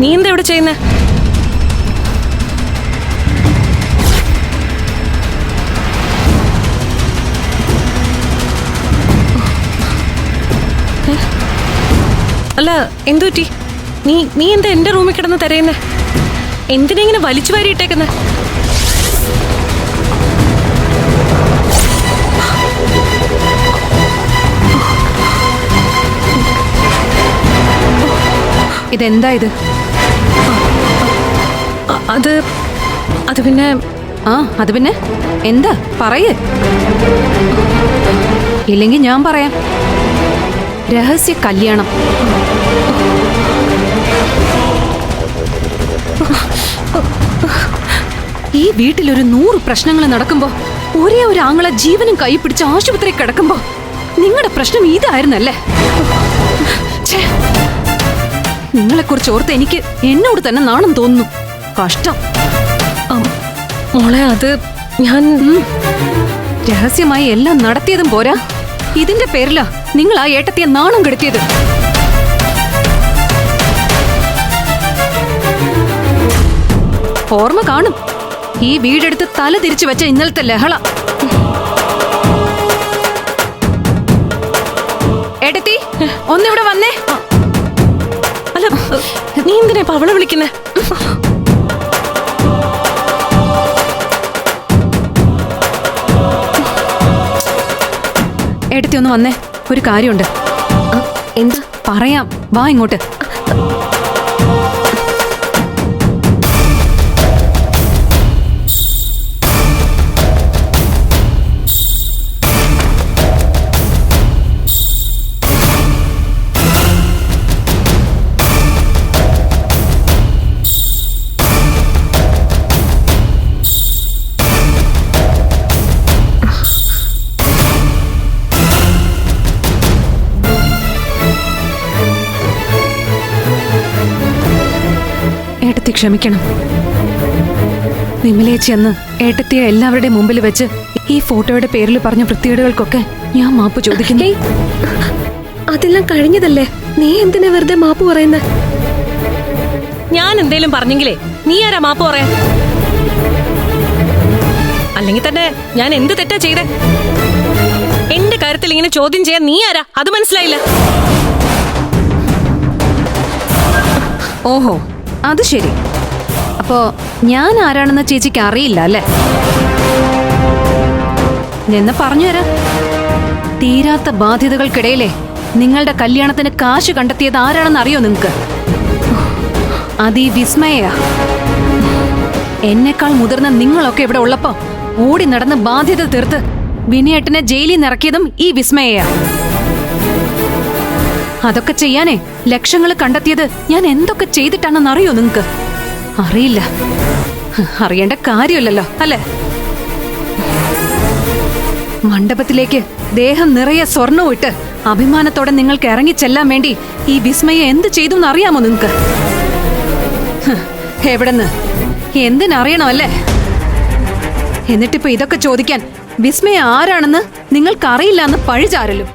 നീ എന്താ ഇവിടെ ചെയ്യുന്ന? അല്ല എന്തു പറ്റി? നീ നീ എന്താ എന്റെ റൂമിൽ കിടന്ന് തിരയുന്നേ? എന്തിനാ ഇങ്ങനെ വലിച്ചു വാരിയിട്ടേക്കുന്ന ഇതെന്താ ഇത്? അത് അത് പിന്നെ ആ അത് പിന്നെ എന്താ? പറയേ. ഇല്ലെങ്കിൽ ഞാൻ പറയാം. രഹസ്യ കല്യാണം. ഈ വീട്ടിലൊരു നൂറ് പ്രശ്നങ്ങൾ നടക്കുമ്പോ ഒരേ ഒരു ആങ്ങളെ ജീവനും കൈ പിടിച്ച് ആശുപത്രി കിടക്കുമ്പോ നിങ്ങളുടെ പ്രശ്നം ഇതായിരുന്നല്ലേ? നിങ്ങളെ കുറിച്ച് ഓർത്ത് എനിക്ക് എന്നോട് തന്നെ നാണം തോന്നുന്നു. കഷ്ടം. മോളെ അത് ഞാൻ. രഹസ്യമായി എല്ലാം നടത്തിയതും പോരാ. ഇതിന്റെ പേരിലാ നിങ്ങൾ ആ ഏട്ടത്തിയെ നാണം കെടുത്തിയത്. ഓർമ്മ കാണും. ഈ വീടെടുത്ത് തല തിരിച്ചു വെച്ച ഇന്നലത്തെ ലഹള. ഏട്ടത്തി ഒന്നിവിടെ വന്നേ. അല്ല നീ എന്തിനാ അവളെ വിളിക്കുന്നേ? ഏട്ടത്തി ഒന്ന് വന്നേ. ഒരു കാര്യമുണ്ട്. എന്താ? പറയാം. വാ ഇങ്ങോട്ട്. ക്ഷമിക്കണം. വിമലേച്ചി അന്ന് ഏട്ടത്തിയ എല്ലാവരുടെയും മുമ്പിൽ വെച്ച് ഈ ഫോട്ടോയുടെ പേരിൽ പറഞ്ഞ വൃത്തികേടുകൾക്കൊക്കെ ഞാൻ മാപ്പ് ചോദിക്കുന്നു. അതെല്ലാം കഴിഞ്ഞതല്ലേ? നീ എന്തിനാ വെറുതെ മാപ്പ് പറയുന്നേ? ഞാൻ എന്തേലും പറഞ്ഞെങ്കിലേ നീ ആരാ മാപ്പ് പറയാ അല്ലെങ്കിൽ തന്നെ ഞാൻ എന്ത് തെറ്റാ ചെയ്തേ? എന്റെ കാര്യത്തിൽ ഇങ്ങനെ ചോദ്യം ചെയ്യാൻ നീ ആരാ? അത് മനസ്സിലായില്ല. ഓഹോ അത് ശരി. അപ്പോ ഞാൻ ആരാണെന്ന് ചേച്ചിക്ക് അറിയില്ല അല്ലേ? എന്ന് പറഞ്ഞുതരാം തീരാത്ത ബാധ്യതകൾക്കിടയിലെ നിങ്ങളുടെ കല്യാണത്തിന് കാശ് കണ്ടെത്തിയത് ആരാണെന്ന് അറിയോ നിങ്ങക്ക്? അതീ വിസ്മയ എന്നെക്കാൾ മുതിർന്ന നിങ്ങളൊക്കെ ഇവിടെ ഉള്ളപ്പോ ഓടി നടന്ന് ബാധ്യത തീർത്ത് വിനയേട്ടനെ ജയിലിൽ നിറക്കിയതും ഈ വിസ്മയ അതൊക്കെ ചെയ്യാനേ ലക്ഷങ്ങൾ കണ്ടെത്തിയത് ഞാൻ എന്തൊക്കെ ചെയ്തിട്ടാണെന്ന് അറിയോ നിങ്ങക്ക്? അറിയില്ല. അറിയേണ്ട കാര്യമില്ലല്ലോ അല്ലേ? മണ്ഡപത്തിലേക്ക് ദേഹം നിറയെ സ്വർണവും ഇട്ട് അഭിമാനത്തോടെ നിങ്ങൾക്ക് ഇറങ്ങിച്ചെല്ലാൻ വേണ്ടി ഈ വിസ്മയ എന്ത് ചെയ്തു അറിയാമോ നിങ്ങക്ക്? ഹ്, എവിടെന്ന്? എന്തിനറിയണം അല്ലേ? എന്നിട്ടിപ്പോ ഇതൊക്കെ ചോദിക്കാൻ വിസ്മയ ആരാണെന്ന് നിങ്ങൾക്കറിയില്ല എന്ന് പഴിചാരലും.